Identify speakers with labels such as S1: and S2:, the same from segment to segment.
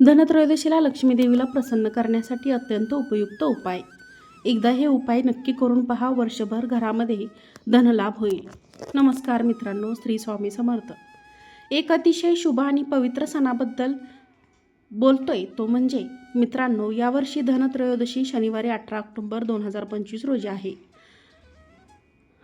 S1: धनत्रयोदशीला लक्ष्मी देवीला प्रसन्न करण्यासाठी अत्यंत उपयुक्त उपाय. एकदा हे उपाय नक्की करून पहा वर्षभर घरामध्ये धनलाभ होईल. नमस्कार मित्रांनो श्री स्वामी समर्थ. एक अतिशय शुभ आणि पवित्र सणाबद्दल बोलतोय तो म्हणजे मित्रांनो यावर्षी धनत्रयोदशी शनिवारी अठरा ऑक्टोबर दोन हजार पंचवीस रोजी आहे.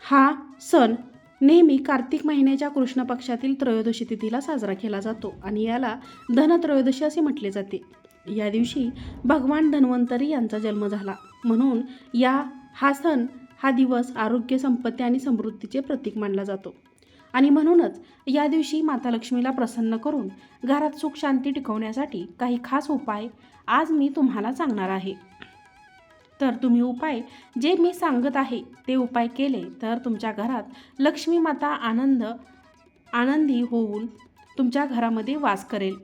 S1: हा सण नेहमी कार्तिक महिन्याच्या कृष्ण पक्षातील त्रयोदशी तिथीला साजरा केला जातो आणि याला धनत्रयोदशी असे म्हटले जाते. या दिवशी भगवान धन्वंतरी यांचा जन्म झाला. म्हणून या हा सण हा दिवस आरोग्य संपत्ती आणि समृद्धीचे प्रतीक मानला जातो. आणि म्हणूनच या दिवशी माता लक्ष्मीला प्रसन्न करून घरात सुख शांती टिकवण्यासाठी काही खास उपाय आज मी तुम्हाला सांगणार आहे. तर तुम्ही उपाय जे मी सांगत आहे ते उपाय केले तर तुमच्या घरात लक्ष्मी माता आनंद आनंदी होऊन तुमच्या घरामध्ये वास करेल.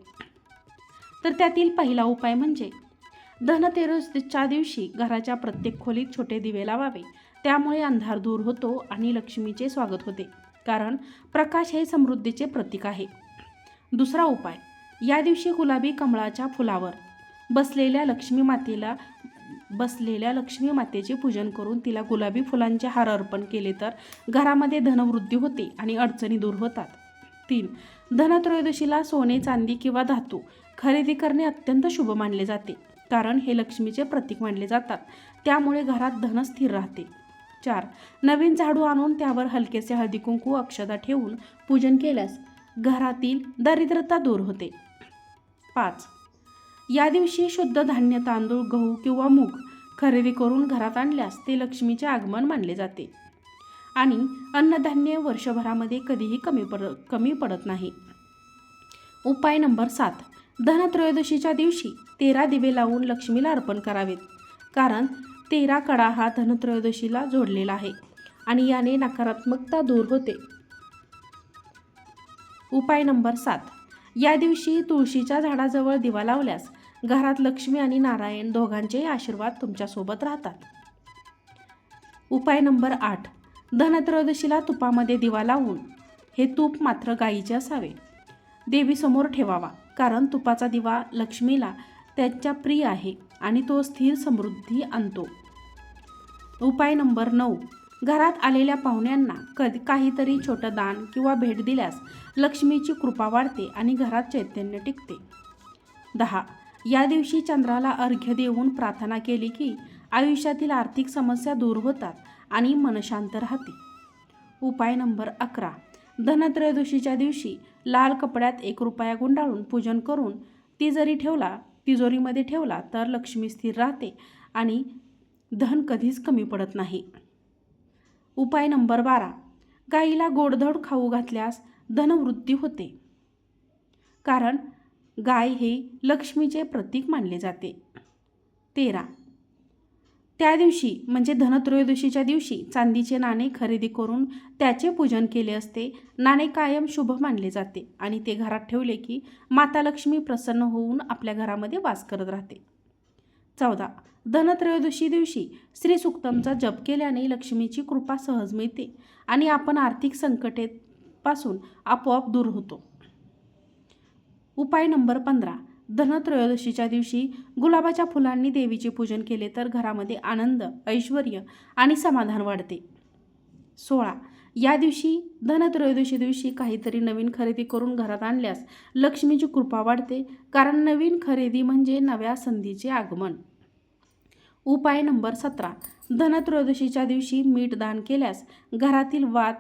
S1: तर त्यातील पहिला उपाय म्हणजे धनतेरसच्या दिवशी घराच्या प्रत्येक खोलीत छोटे दिवे लावावे. त्यामुळे अंधार दूर होतो आणि लक्ष्मीचे स्वागत होते. कारण प्रकाश हे समृद्धीचे प्रतीक आहे. दुसरा उपाय या दिवशी गुलाबी कमळाच्या फुलावर बसलेल्या लक्ष्मी मातेला बसलेल्या लक्ष्मी मातेचे पूजन करून तिला गुलाबी फुलांचे हार अर्पण केले तर घरामध्ये धनवृद्धी होते आणि अडचणी दूर होतात. तीन धनत्रयोदशीला सोने चांदी किंवा धातू खरेदी करणे अत्यंत शुभ मानले जाते कारण हे लक्ष्मीचे प्रतीक मानले जातात. त्यामुळे घरात धन स्थिर राहते. चार नवीन झाडू आणून त्यावर हलकेसे हळदी कुंकू अक्षदा ठेवून पूजन केल्यास घरातील दरिद्रता दूर होते. पाच या दिवशी शुद्ध धान्य तांदूळ गहू किंवा मूग खरेदी करून घरात आणल्यास ते लक्ष्मीचे आगमन मानले जाते. आणि अन्नधान्य वर्षभरामध्ये कधीही कमी पड कमी पडत नाही. उपाय नंबर सात. धनत्रयोदशीच्या दिवशी तेरा दिवे लावून लक्ष्मीला अर्पण करावेत. कारण तेरा कडा हा धनत्रयोदशीला जोडलेला आहे आणि याने नकारात्मकता दूर होते. उपाय नंबर सात. या दिवशी तुळशीच्या झाडाजवळ दिवा लावल्यास घरात लक्ष्मी आणि नारायण दोघांचेही आशीर्वाद तुमच्यासोबत राहतात. उपाय नंबर आठ. धनत्रयोदशीला तुपामध्ये दिवा लावून हे तूप मात्र गाईचे असावे. देवीसमोर ठेवावा कारण तुपाचा दिवा लक्ष्मीला त्याच्या प्रिय आहे आणि तो स्थिर समृद्धी आणतो. उपाय नंबर नऊ. घरात आलेल्या पाहुण्यांना कधी काहीतरी छोटं दान किंवा भेट दिल्यास लक्ष्मीची कृपा वाढते आणि घरात चैतन्य टिकते. दहा. या दिवशी चंद्राला अर्घ्य देऊन प्रार्थना केली की आयुष्यातील आर्थिक समस्या दूर होतात आणि मन शांत राहते. उपाय नंबर अकरा. धनत्रयोदशीच्या दिवशी लाल कपड्यात एक रुपया गुंडाळून पूजन करून ती जरी ठेवला तिजोरीमध्ये ठेवला तर लक्ष्मी स्थिर राहते आणि धन कधीच कमी पडत नाही. उपाय नंबर बारा. गाईला गोडधोड खाऊ घातल्यास धनवृद्धी होते. कारण गाय हे लक्ष्मीचे प्रतीक मानले जाते. तेरा. त्या दिवशी म्हणजे धनत्रयोदशीच्या दिवशी चांदीचे नाणे खरेदी करून त्याचे पूजन केले असते. नाणे कायम शुभ मानले जाते आणि ते घरात ठेवले की माता लक्ष्मी प्रसन्न होऊन आपल्या घरामध्ये वास करत राहते. चौदा. धनत्रयोदशी दिवशी श्री सुक्तमचा जप केल्याने लक्ष्मीची कृपा सहज मिळते आणि आपण आर्थिक संकटेपासून आपोआप दूर होतो. उपाय नंबर पंधरा. धनत्रयोदशीच्या दिवशी गुलाबाच्या फुलांनी देवीचे पूजन केले तर घरामध्ये आनंद ऐश्वर आणि समाधान वाढते. सोळा. या दिवशी धनत्रयोदशी दिवशी काहीतरी नवीन खरेदी करून घरात आणल्यास लक्ष्मीची कृपा वाढते कारण नवीन खरेदी म्हणजे नव्या संधीचे आगमन. उपाय नंबर सतरा. धनत्रयोदशीच्या दिवशी मीठ दान केल्यास घरातील वाद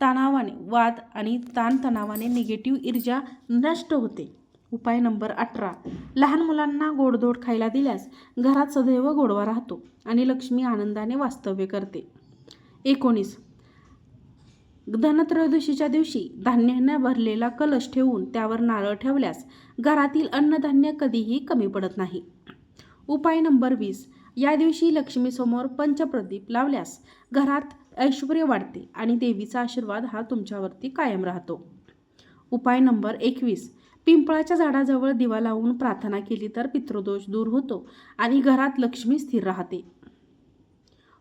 S1: तणावाने वाद आणि ताणतणावाने निगेटिव्ह ऊर्जा नष्ट होते. उपाय नंबर अठरा. लहान मुलांना गोडधोड खायला दिल्यास घरात सदैव गोडवा राहतो आणि लक्ष्मी आनंदाने वास्तव्य करते. एकोणीस. धनत्रयोदशीच्या दिवशी धान्याने भरलेला कलश ठेवून त्यावर नारळ ठेवल्यास घरातील अन्नधान्य कधीही कमी पडत नाही. उपाय नंबर वीस. या दिवशी लक्ष्मीसमोर पंचप्रदीप लावल्यास घरात ऐश्वर वाढते आणि देवीचा आशीर्वाद हा तुमच्यावरती कायम राहतो. उपाय नंबर एकवीस. पिंपळाच्या झाडाजवळ दिवा लावून प्रार्थना केली तर पितृदोष दूर होतो आणि घरात लक्ष्मी स्थिर राहते.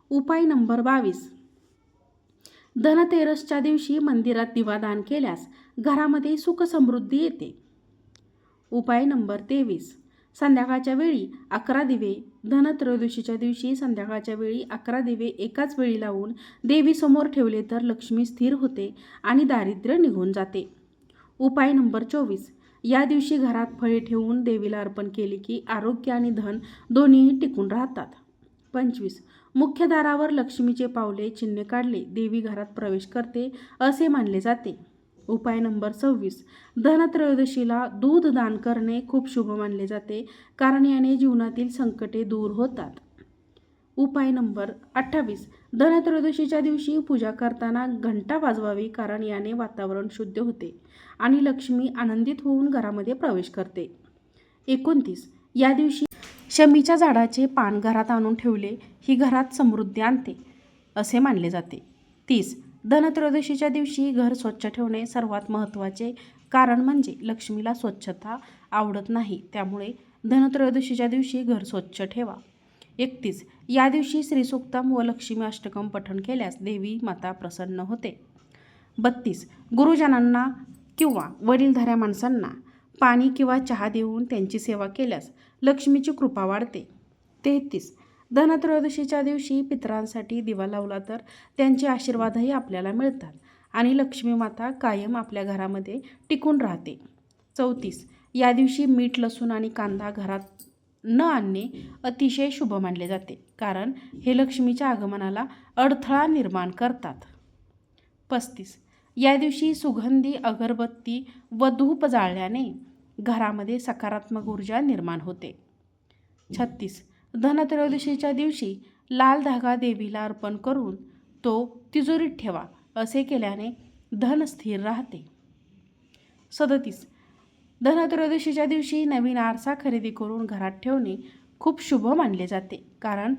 S1: उपाय नंबर बावीस. धनतेरसच्या दिवशी मंदिरात दिवा दान केल्यास घरामध्ये सुख समृद्धी येते. उपाय नंबर तेवीस. संध्याकाळच्या वेळी अकरा दिवे. धनत्रयोदशीच्या दिवशी संध्याकाळच्या वेळी अकरा दिवे एकाच वेळी लावून देवीसमोर ठेवले तर लक्ष्मी स्थिर होते आणि दारिद्र्य निघून जाते. उपाय नंबर चोवीस. या दिवशी घरात फळे ठेवून देवीला अर्पण केले की आरोग्य आणि धन दोन्हीही टिकून राहतात. पंचवीस. मुख्य दारावर लक्ष्मीचे पावले चिन्ह काढले. देवी घरात प्रवेश करते असे मानले जाते. उपाय नंबर सव्वीस. धनत्रयोदशीला दूध दान करणे खूप शुभ मानले जाते कारण याने जीवनातील संकटे दूर होतात. उपाय नंबर अठ्ठावीस. धनत्रयोदशीच्या दिवशी पूजा करताना घंटा वाजवावी कारण याने वातावरण शुद्ध होते आणि लक्ष्मी आनंदित होऊन घरामध्ये प्रवेश करते. एकोणतीस. या दिवशी शमीच्या झाडाचे पान घरात आणून ठेवले ही घरात समृद्धी आणते असे मानले जाते. तीस. धनत्रयोदशीच्या दिवशी घर स्वच्छ ठेवणे सर्वात महत्त्वाचे कारण म्हणजे लक्ष्मीला स्वच्छता आवडत नाही. त्यामुळे धनत्रयोदशीच्या दिवशी घर स्वच्छ ठेवा. एकतीस. या दिवशी श्रीसुक्तम व लक्ष्मी अष्टकम पठण केल्यास देवी माता प्रसन्न होते. बत्तीस. गुरुजनांना किंवा वडीलधाऱ्या माणसांना पाणी किंवा चहा देऊन त्यांची सेवा केल्यास लक्ष्मीची कृपा वाढते. तेहतीस. धनत्रयोदशीच्या दिवशी पितरांसाठी दिवा लावला तर त्यांचे आशीर्वादही आपल्याला मिळतात आणि लक्ष्मी माता कायम आपल्या घरामध्ये टिकून राहते. चौतीस. या दिवशी मीठ लसूण आणि कांदा घरात न आणणे अतिशय शुभ मानले जाते कारण हे लक्ष्मीच्या आगमनाला अडथळा निर्माण करतात. पस्तीस. या दिवशी सुगंधी अगरबत्ती व धूप जाळल्याने घरामध्ये सकारात्मक ऊर्जा निर्माण होते. छत्तीस. धनत्रयोदशीच्या दिवशी लाल धागा देवीला अर्पण करून तो तिजोरीत ठेवा असे केल्याने धन स्थिर राहते. सदतीस. धनत्रयोदशीच्या दिवशी नवीन आरसा खरेदी करून घरात ठेवणे खूप शुभ मानले जाते कारण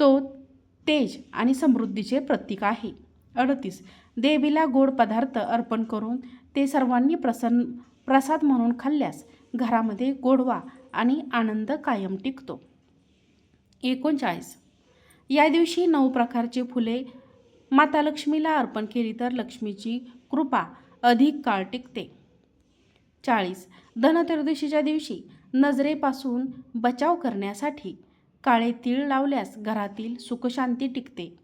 S1: तो तेज आणि समृद्धीचे प्रतीक आहे. अडतीस. देवीला गोड पदार्थ अर्पण करून ते सर्वांनी प्रसन्न प्रसाद म्हणून खाल्ल्यास घरामध्ये गोडवा आणि आनंद कायम टिकतो. एकोणचाळीस. या दिवशी नऊ प्रकारची फुले माता लक्ष्मीला अर्पण केली तर लक्ष्मीची कृपा अधिक काळ टिकते. चाळीस. धनत्रयोदशीच्या दिवशी नजरेपासून बचाव करण्यासाठी काळे तीळ लावल्यास घरातील सुखशांती टिकते.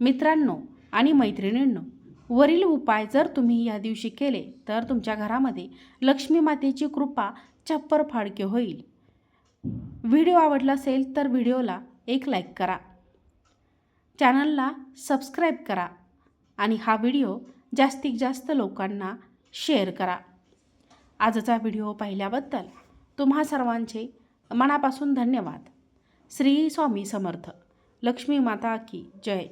S1: मित्रांनो आणि मैत्रिणींनो वरील उपाय जर तुम्ही या दिवशी केले तर तुमच्या घरामध्ये लक्ष्मी मातेची कृपा चप्पर फाडके होईल. व्हिडिओ आवडला असेल तर व्हिडिओला एक लाईक करा. चॅनलला सबस्क्राईब करा आणि हा व्हिडिओ जास्तीत जास्त लोकांना शेअर करा. आजचा व्हिडिओ पाहिल्याबद्दल तुम्हा सर्वांचे मनापासून धन्यवाद. श्री स्वामी समर्थ. लक्ष्मी माता की जय.